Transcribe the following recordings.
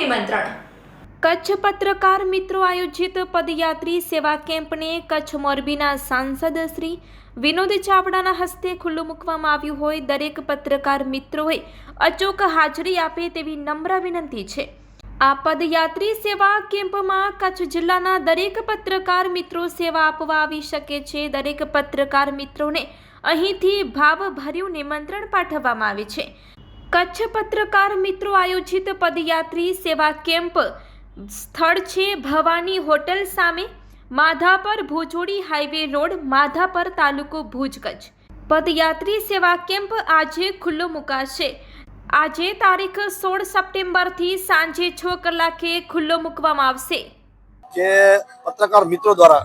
નિમંત્રણ. કચ્છ પત્રકાર મિત્રો આયોજિત પદયાત્રી સેવા કેમ્પને કચ્છ મોરબીના સાંસદ શ્રી વિનોદ ચાવડાના હસ્તે ખુલ્લું મૂકવામાં આવ્યું હોય. દરેક પત્રકાર મિત્રોએ અચૂક હાજરી આપે તેવી નમ્ર વિનંતી છે. આ પદયાત્રી સેવા કેમ્પમાં કચ્છ જિલ્લાના દરેક પત્રકાર મિત્રો સેવા આપવા આવી શકે છે. દરેક પત્રકાર મિત્રોને અહીંથી ભાવભર્યું નિમંત્રણ પાઠવવામાં આવે છે. કચ્છ પત્રકાર મિત્રો આયોજિત પદયાત્રી સેવા કેમ્પ સ્થળ છે ભવાની હોટલ સામે માધાપર ભુજોડી હાઈવે રોડ, માધાપર તાલુકો ભુજ, કચ્છ. પદયાત્રી સેવા કેમ્પ આજે ખુલ્લો મુકાશે. આજે તારીખ સોળ સપ્ટેમ્બરથી સાંજે છ કલાકે ખુલ્લો મૂકવામાં આવશે. જે પત્રકાર મિત્રો દ્વારા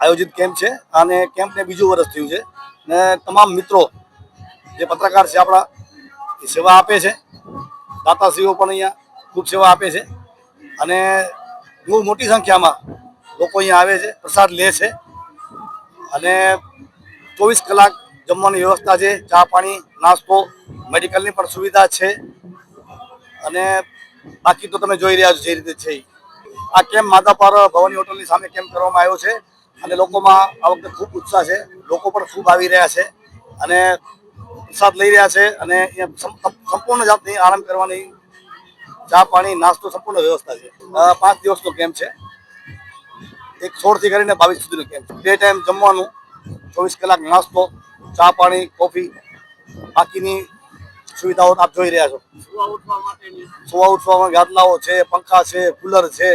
આયોજિત કેમ્પ છે અને કેમ્પને બીજું વર્ષ થયું છે. ને તમામ મિત્રો જે પત્રકાર છે આપણા સેવા આપે છે. દાતાશ્રીઓ પણ અહીંયા ખૂબ સેવા આપે છે. અને બહુ મોટી સંખ્યામાં લોકો અહીંયા આવે છે, પ્રસાદ લે છે. અને ચોવીસ કલાક જમવાની વ્યવસ્થા છે, ચા પાણી, નાસ્તો, મેડિકલની પણ સુવિધા છે. અને બાકી તો તમે જોઈ રહ્યા છો જે રીતે છે આ કેમ્પ માધાપર ભવાની હોટલની સામે કેમ્પ કરવામાં આવ્યો છે. અને લોકોમાં આ વખતે ખૂબ ઉત્સાહ છે. લોકો પણ ખૂબ આવી રહ્યા છે. અને પ્રસાદ લઈ રહ્યા છે અને સંપૂર્ણ જાતની આરામ કરવાની ચા પાણી નાસ્તો સંપૂર્ણ વ્યવસ્થા છે. પાંચ દિવસનો કેમ્પ છે. એક સોળથી કરીને બાવીસ સુધીનો કેમ્પ બે ટાઈમ જમવાનું ચોવીસ કલાક નાસ્તો ચા પાણી કોફી બાકીની સુવિધાઓ આપ જોઈ રહ્યા છો. સુવા ઉઠવામાં ગાદલાઓ છે પંખા છે કુલર છે.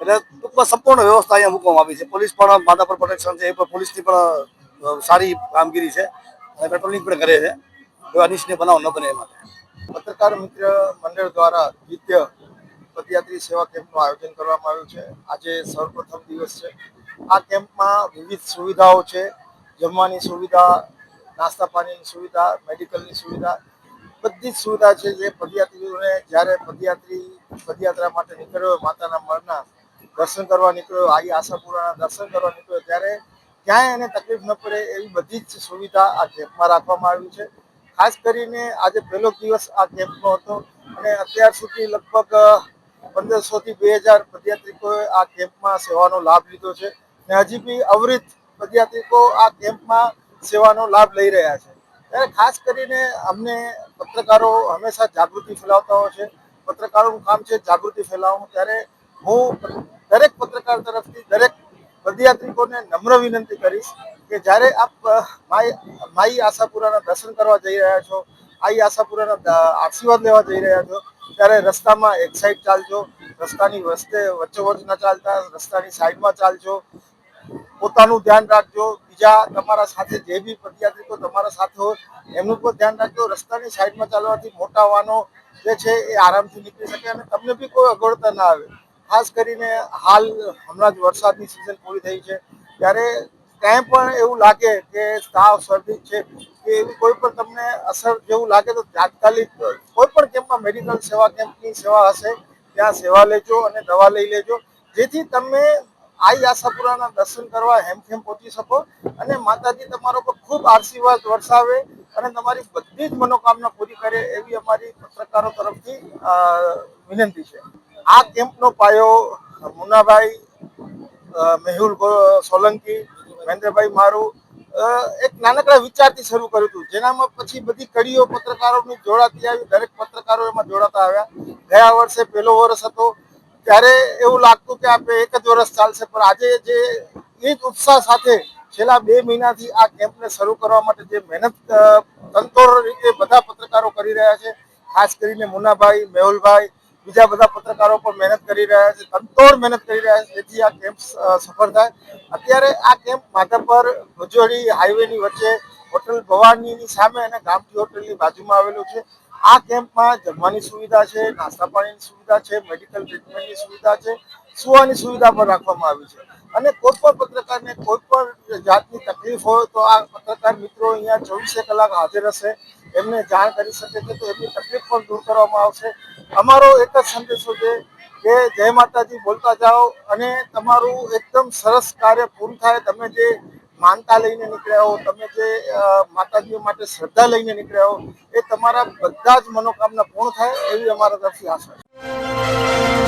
એટલે ટૂંકમાં સંપૂર્ણ વ્યવસ્થા અહીંયા મૂકવામાં આવી છે. પોલીસ પણ માધાપર પ્રોટેક્શન છે એ પણ પોલીસની પણ સારી કામગીરી છે. અને પેટ્રોલિંગ પણ કરે છે. એવા અનિચ્છનીય બનાવ ન બને માટે. પત્રકાર મિત્ર મંડળ દ્વારા દ્વિતીય પદયાત્રી સેવા કેમ્પનું આયોજન કરવામાં આવ્યું છે. આજે સર્વપ્રથમ દિવસ છે. આ કેમ્પમાં વિવિધ સુવિધાઓ છે. જમવાની સુવિધા, નાસ્તા પાણીની સુવિધા, મેડિકલની સુવિધા, બધી જ સુવિધા છે જે પદયાત્રીઓને જ્યારે પદયાત્રી, પદયાત્રા માટે નીકળ્યો માતાના મરના દર્શન કરવા નીકળ્યો આઈ આશાપુરાના દર્શન કરવા નીકળ્યો ત્યારે ક્યાંય એને તકલીફ ન પડે એવી બધી જ સુવિધા આ કેમ્પમાં રાખવામાં આવી છે. ખાસ કરીને આજે પહેલો દિવસ આ કેમ્પનો હતો અને અત્યાર સુધી લગભગ પંદરસો થી બે હજાર પદયાત્રિકોએ આ કેમ્પમાં સેવાનો લાભ લીધો છે ને હજી બી અવરિત પદયાત્રિકો આ કેમ્પમાં સેવાનો લાભ લઈ રહ્યા છે. ત્યારે ખાસ કરીને અમને પત્રકારો હંમેશા જાગૃતિ ફેલાવતા હોય છે. પત્રકારોનું કામ છે જાગૃતિ ફેલાવવું. ત્યારે હું દરેક પત્રકાર તરફથી દરેક પદયાત્રિકોને નમ્ર વિનંતી કરીશ કે જ્યારે આપ માઈ માઈ આશાપુરાના દર્શન કરવા જઈ રહ્યા છો, આઈ આશાપુરાના આશીર્વાદ લેવા જઈ રહ્યા છો, ત્યારે રસ્તામાં એક સાઈડ ચાલજો, રસ્તાની વચ્ચે વચ્ચોવચ ન ચાલતા, રસ્તાની સાઈડમાં ચાલજો, પોતાનું ધ્યાન રાખજો, બીજા તમારા સાથે જે બી પદયાત્રિકો તમારા સાથે હોય, એમનું પણ ધ્યાન રાખજો, રસ્તાની સાઈડમાં ચાલવાથી મોટા વાહનો જે છે એ આરામથી નીકળી શકે અને તમને બી કોઈ અગવડતા ના આવે. ખાસ કરીને હાલ હમણાં જ વરસાદની સિઝન પૂરી થઈ છે, ત્યારે ક્યાંય પણ એવું લાગે કે તાવ, શરદી છે કે એવી કોઈ પણ તમને અસર જેવું લાગે તો તાત્કાલિક કોઈ પણ કેમ્પમાં મેડિકલ સેવા કેમ્પની સેવા હશે, ત્યાં સેવા લેજો અને દવા લઈ લેજો, જેથી તમે આઈ આશાપુરાના દર્શન કરવા હેમખેમ પહોંચી શકો અને માતાજી તમારો પર ખૂબ આશીર્વાદ વરસાવે અને તમારી બધી જ મનોકામના પૂરી કરે એવી અમારી પત્રકારો તરફથી વિનંતી છે. આ કેમ્પનો પાયો મુન્નાભાઈ મેહુલ સોલંકી મહેન્દ્રભાઈ મારું એક નાનકડા વિચારથી શરૂ કર્યું હતું. જેનામાં પછી બધી કડીઓ પત્રકારોની જોડાતી આવી દરેક પત્રકારો એમાં જોડાતા આવ્યા. ગયા વર્ષે પહેલો વર્ષ હતો. ત્યારે એવું લાગતું કે આપણે એક જ વર્ષ ચાલશે પણ આજે જે એ જ ઉત્સાહ સાથે છેલ્લા બે મહિનાથી આ કેમ્પને શરૂ કરવા માટે જે મહેનત અ, રીતે બધા પત્રકારો કરી રહ્યા છે ખાસ કરીને મુન્નાભાઈ મેહુલભાઈ બીજા બધા પત્રકારો પણ મહેનત કરી રહ્યા છે તંતોડ મહેનત કરી રહ્યા છે, જેથી આ કેમ્પ સફળ થાય. અત્યારે આ કેમ્પ માધાપર ભજોડી હાઈવેની વચ્ચે હોટલ ભવાનીની સામે અને ગામઠી હોટલની બાજુમાં આવેલું છે. આ કેમ્પમાં જમવાની સુવિધા છે, નાસ્તા પાણીની સુવિધા છે, મેડિકલ ટ્રીટમેન્ટની સુવિધા છે, સુવાની સુવિધા પણ રાખવામાં આવી છે. અને કોઈ પણ પત્રકારને કોઈ પણ જાતની તકલીફ હોય તો આ પત્રકાર મિત્રો અહીંયા ચોવીસે કલાક હાજર હશે. એમને જાણ કરી શકે છે તો એમની તકલીફ પણ દૂર કરવામાં આવશે. અમારો એક જ સંદેશો છે કે જય માતાજી, બોલતા જાઓ અને તમારું એકદમ સરસ કાર્ય પૂરું થાય. તમે જે માનતા લઈને નીકળ્યા હો, તમે જે માતાજીઓ માટે શ્રદ્ધા લઈને નીકળ્યા હો, એ તમારા બધા જ મનોકામના પૂર્ણ થાય એવી અમારા તરફથી આશા છે.